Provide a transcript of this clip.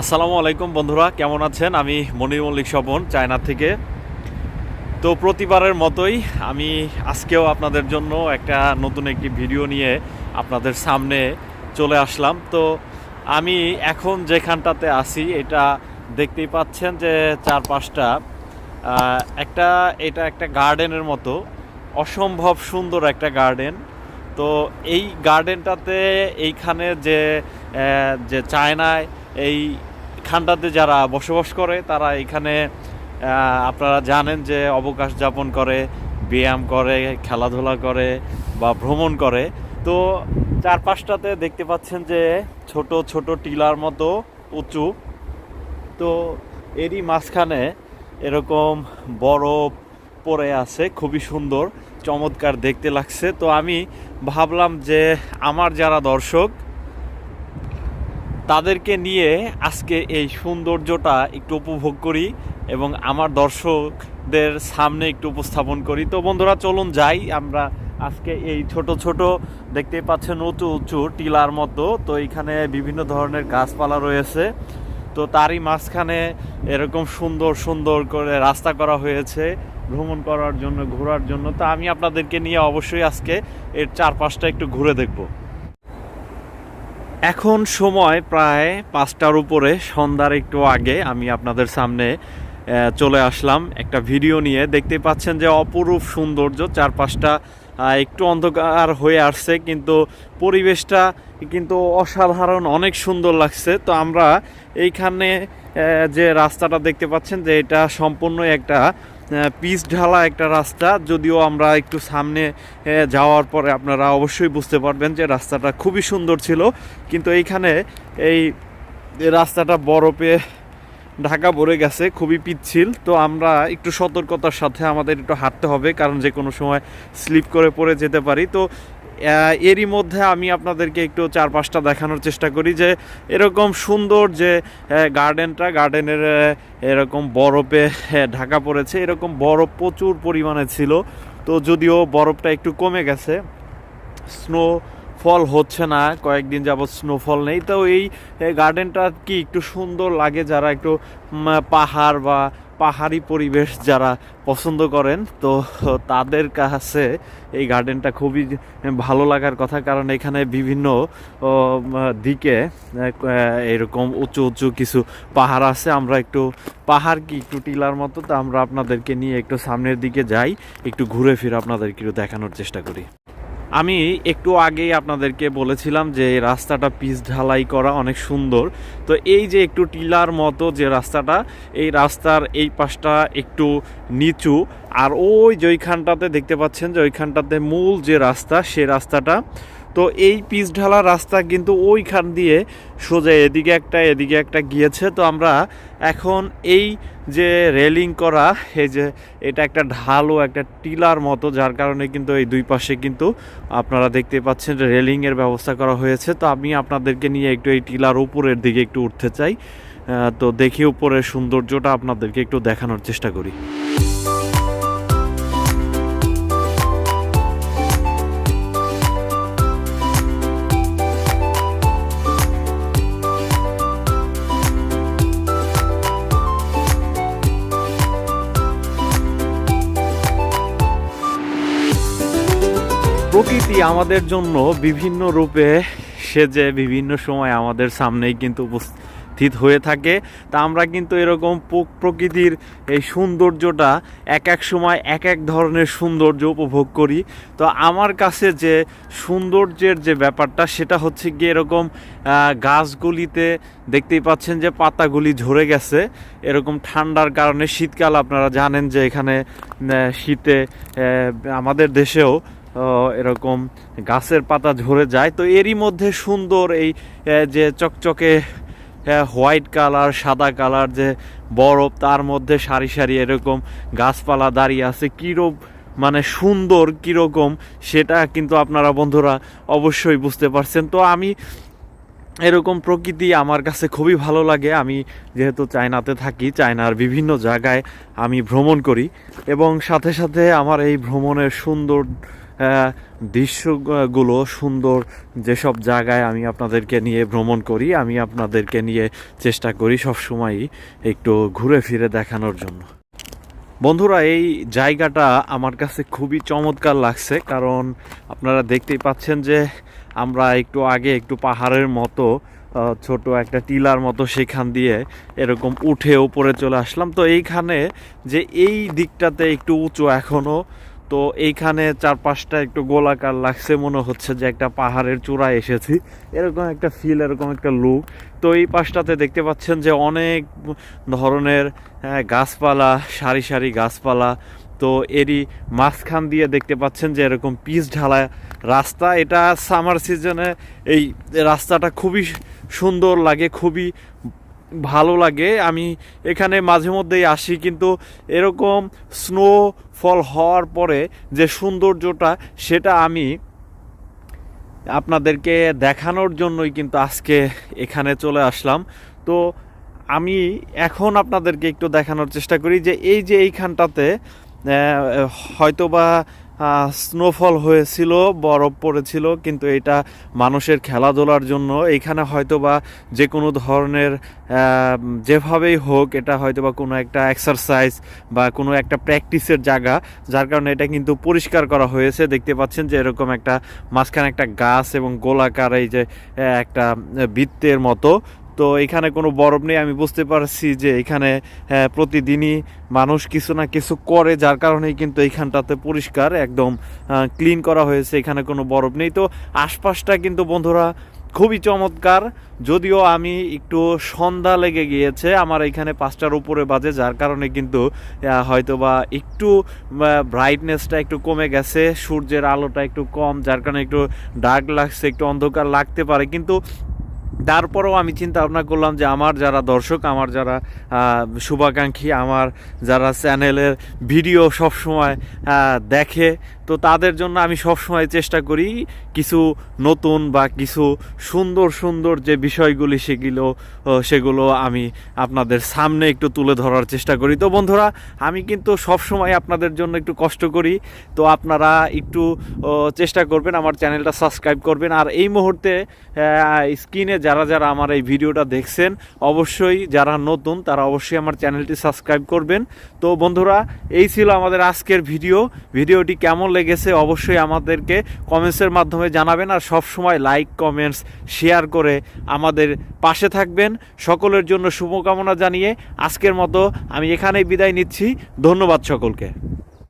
আসসালামু আলাইকুম বন্ধুরা, কেমন আছেন? আমি মনির মল্লিক স্বপন, চায়না থেকে। তো প্রতিবারের মতোই আমি আজকেও আপনাদের জন্য একটা নতুন একটি ভিডিও নিয়ে আপনাদের সামনে চলে আসলাম। তো আমি এখন যেখানটাতে আছি, এটা দেখতেই পাচ্ছেন যে চার পাঁচটা একটা, এটা একটা গার্ডেনের মতো, অসম্ভব সুন্দর একটা গার্ডেন। তো এই গার্ডেনটাতে এইখানে যে যে চায়নায় এই খানটাতে যারা বসবাস করে, তারা এখানে আপনারা জানেন যে অবকাশ যাপন করে, ব্যায়াম করে, খেলাধুলা করে বা ভ্রমণ করে। তো চার পাঁচটাতে দেখতে পাচ্ছেন যে ছোট ছোট টিলার মতো উঁচু। তো এরই মাঝখানে এরকম বরফ পড়ে আছে, খুবই সুন্দর, চমৎকার দেখতে লাগছে। তো আমি ভাবলাম যে আমার যারা দর্শক তাদেরকে নিয়ে আজকে এই সৌন্দর্যটা একটু উপভোগ করি এবং আমার দর্শকদের সামনে একটু উপস্থাপন করি। তো বন্ধুরা, চলুন যাই। আমরা আজকে এই ছোট ছোট দেখতে পাচ্ছেন, উঁচু উঁচু টিলার মতো। তো এখানে বিভিন্ন ধরনের গাছপালা রয়েছে। তো তারই মাঝখানে এরকম সুন্দর সুন্দর করে রাস্তা করা হয়েছে, ভ্রমণ করার জন্য, ঘোরার জন্য। তো আমি আপনাদেরকে নিয়ে অবশ্যই আজকে এর চারপাশটা একটু ঘুরে দেখব। এখন সময় প্রায় পাঁচটার উপরে, সন্ধ্যার একটু আগে আমি আপনাদের সামনে চলে আসলাম একটা ভিডিও নিয়ে। দেখতে পাচ্ছেন যে অপরূপ সৌন্দর্য, চারপাশটা একটু অন্ধকার হয়ে আসছে, কিন্তু পরিবেশটা কিন্তু অসাধারণ, অনেক সুন্দর লাগছে। তো আমরা এইখানে যে রাস্তাটা দেখতে পাচ্ছেন যে এটা সম্পূর্ণ একটা পিচ ঢালা একটা রাস্তা, যদিও আমরা একটু সামনে যাওয়ার পরে আপনারা অবশ্যই বুঝতে পারবেন যে রাস্তাটা খুবই সুন্দর ছিল। কিন্তু এইখানে এই রাস্তাটা বরফে ঢাকা ভরে গেছে, খুবই পিচ্ছিল। তো আমরা একটু সতর্কতার সাথে আমাদের একটু হাঁটতে হবে, কারণ যে কোনো সময় স্লিপ করে পড়ে যেতে পারি। তো এরই মধ্যে আমি আপনাদেরকে একটু চার পাঁচটা দেখানোর চেষ্টা করি যে এরকম সুন্দর যে গার্ডেনটা গার্ডেনের এরকম বরফে ঢাকা পড়েছে। এরকম বরফ প্রচুর পরিমাণে ছিল। তো যদিও বরফটা একটু কমে গেছে স্নো ফল হচ্ছে না, কয়েকদিন যাবৎ স্নোফল নেই। তো এই গার্ডেনটা কি একটু সুন্দর লাগে যারা একটু পাহাড় বা পাহাড়ি পরিবেশ যারা পছন্দ করেন, তো তাদের কাছে এই গার্ডেনটা খুবই ভালো লাগার কথা। কারণ এখানে বিভিন্ন দিকে এরকম উঁচু উঁচু কিছু পাহাড় আছে। আমরা একটু পাহাড় কি একটু টিলার মতো, তো আমরা আপনাদেরকে নিয়ে একটু সামনের দিকে যাই, একটু ঘুরে ফিরে আপনাদেরকে দেখানোর চেষ্টা করি। আমি একটু আগেই আপনাদেরকে বলেছিলাম যে রাস্তাটা পিচ ঢালাই করা অনেক সুন্দর। তো এই যে একটু টিলার মতো যে রাস্তাটা, এই রাস্তার এই পাশটা একটু নিচু। আর ওই যে ওইখানটাতে দেখতে পাচ্ছেন যে ওইখানটাতে মূল যে রাস্তা, সে রাস্তাটা তো এই পিচ ঢালা রাস্তা কিন্তু ওইখান দিয়ে সোজা এদিকে একটা এদিকে একটা গিয়েছে। তো আমরা এখন এই যে রেলিং করা, এই যে এটা একটা ঢালু, একটা টিলার মতো, যার কারণে কিন্তু এই দুই পাশে কিন্তু আপনারা দেখতে পাচ্ছেন যে রেলিংয়ের ব্যবস্থা করা হয়েছে। তো আমি আপনাদেরকে নিয়ে একটু এই টিলার উপরের দিকে একটু উঠতে চাই। তো দেখি উপরের সৌন্দর্যটা আপনাদেরকে একটু দেখানোর চেষ্টা করি। প্রকৃতি আমাদের জন্য বিভিন্ন রূপে সেজে বিভিন্ন সময় আমাদের সামনেই কিন্তু উপস্থিত হয়ে থাকে। তা আমরা কিন্তু এরকম প্র- প্রকৃতির এই সৌন্দর্যটা এক এক সময় এক এক ধরনের সৌন্দর্য উপভোগ করি। তো আমার কাছে যে সৌন্দর্যের যে ব্যাপারটা, সেটা হচ্ছে গিয়ে এরকম গাছগুলিতে দেখতেই পাচ্ছেন যে পাতাগুলি ঝরে গেছে। এরকম ঠান্ডার কারণে শীতকাল, আপনারা জানেন যে এখানে শীতে আমাদের দেশেও এরকম গাছের পাতা ঝরে যায়। তো এরই মধ্যে সুন্দর এই যে চকচকে হোয়াইট কালার, সাদা কালার যে বরফ, তার মধ্যে সারি সারি এরকম গাছপালা দাঁড়িয়ে আছে। কীরূপ মানে সুন্দর, কীরকম, সেটা কিন্তু আপনারা বন্ধুরা অবশ্যই বুঝতে পারছেন। তো আমি এরকম প্রকৃতি আমার কাছে খুবই ভালো লাগে। আমি যেহেতু চায়নাতে থাকি, চায়নার বিভিন্ন জায়গায় আমি ভ্রমণ করি। এবং সাথে সাথে আমার এই ভ্রমণের সুন্দর দৃশ্যগুলো সুন্দর যেসব জায়গায় আমি আপনাদেরকে নিয়ে ভ্রমণ করি, আমি আপনাদেরকে নিয়ে চেষ্টা করি সবসময়ই একটু ঘুরে ফিরে দেখানোর জন্য। বন্ধুরা, এই জায়গাটা আমার কাছে খুবই চমৎকার লাগছে, কারণ আপনারা দেখতেই পাচ্ছেন যে আমরা একটু আগে একটু পাহাড়ের মতো ছোট একটা টিলার মতো সেখান দিয়ে এরকম উঠে উপরে চলে আসলাম। তো এইখানে যে এই দিকটাতে একটু উঁচু এখনও তো এইখানে চারপাশটা একটু গোলাকার লাগছে মনে হচ্ছে যে একটা পাহাড়ের চূড়ায় এসেছি। এরকম একটা ফিল এরকম একটা লুক তো এই পাশটাতে দেখতে পাচ্ছেন যে অনেক ধরনের হ্যাঁ, গাছপালা সারি সারি গাছপালা। তো এরই মাঝখান দিয়ে দেখতে পাচ্ছেন যে এরকম পিচ ঢালা রাস্তা। এটা সামার সিজনে এই রাস্তাটা খুবই সুন্দর লাগে খুবই ভালো লাগে। আমি এখানে মাঝে মধ্যেই আসি, কিন্তু এরকম স্নো ফল হওয়ার পরে যে সৌন্দর্যটা, সেটা আমি আপনাদেরকে দেখানোর জন্যই কিন্তু আজকে এখানে চলে আসলাম। তো আমি এখন আপনাদেরকে একটু দেখানোর চেষ্টা করি যে এই যে এইখানটাতে হয়তোবা স্নোফল হয়েছিল, বরফ পড়েছিল, কিন্তু এটা মানুষের খেলাধুলার জন্য। এখানে হয়তোবা যে কোনো ধরনের যেভাবেই হোক, এটা হয়তোবা কোনো একটা এক্সারসাইজ বা কোনো একটা প্র্যাকটিসের জায়গা, যার কারণে এটা কিন্তু পরিষ্কার করা হয়েছে। দেখতে পাচ্ছেন যে এরকম একটা মাঝখানে একটা গাছ এবং গোলাকার এই যে একটা বৃত্তের মতো। তো এখানে কোনো বরফ নেই আমি বুঝতে পারছি যে এখানে প্রতিদিনই মানুষ কিছু না কিছু করে যার কারণেই কিন্তু এইখানটাতে পরিষ্কার একদম ক্লিন করা হয়েছে এখানে কোনো বরফ নেই। তো আশপাশটা কিন্তু বন্ধুরা খুবই চমৎকার যদিও আমি একটু সন্ধ্যা লেগে গিয়েছে আমার এখানে পাঁচটার উপরে বাজে যার কারণে কিন্তু আহ, হয়তোবা একটু ব্রাইটনেসটা একটু কমে গেছে সূর্যের আলোটা একটু কম যার কারণে একটু ডার্ক লাগছে একটু অন্ধকার লাগতে পারে। কিন্তু তারপরেও আমি চিন্তা ভাবনা করলাম যে আমার যারা দর্শক, আমার যারা শুভাকাঙ্ক্ষী, আমার যারা চ্যানেলের ভিডিও সবসময় দেখে, তো তাদের জন্য আমি সবসময় চেষ্টা করি কিছু নতুন বা কিছু সুন্দর সুন্দর যে বিষয়গুলি সেগুলো সেগুলো আমি আপনাদের সামনে একটু তুলে ধরার চেষ্টা করি। তো বন্ধুরা, আমি কিন্তু সবসময় আপনাদের জন্য একটু কষ্ট করি, তো আপনারা একটু চেষ্টা করবেন আমার চ্যানেলটা সাবস্ক্রাইব করবেন। আর এই মুহূর্তে স্ক্রিনে যারা যারা যারা আমার এই ভিডিওটা দেখছেন, অবশ্যই যারা নতুন, তারা অবশ্যই আমার চ্যানেলটি সাবস্ক্রাইব করবেন। তো বন্ধুরা, এই ছিল আমাদের আজকের ভিডিও। ভিডিওটি কেমন লেগেছে অবশ্যই আমাদেরকে কমেন্টসের মাধ্যমে জানাবেন আর সব সময় লাইক, কমেন্টস, শেয়ার করে আমাদের পাশে থাকবেন। সকলের জন্য শুভকামনা জানিয়ে আজকের মতো আমি এখানেই বিদায় নিচ্ছি। ধন্যবাদ সকলকে।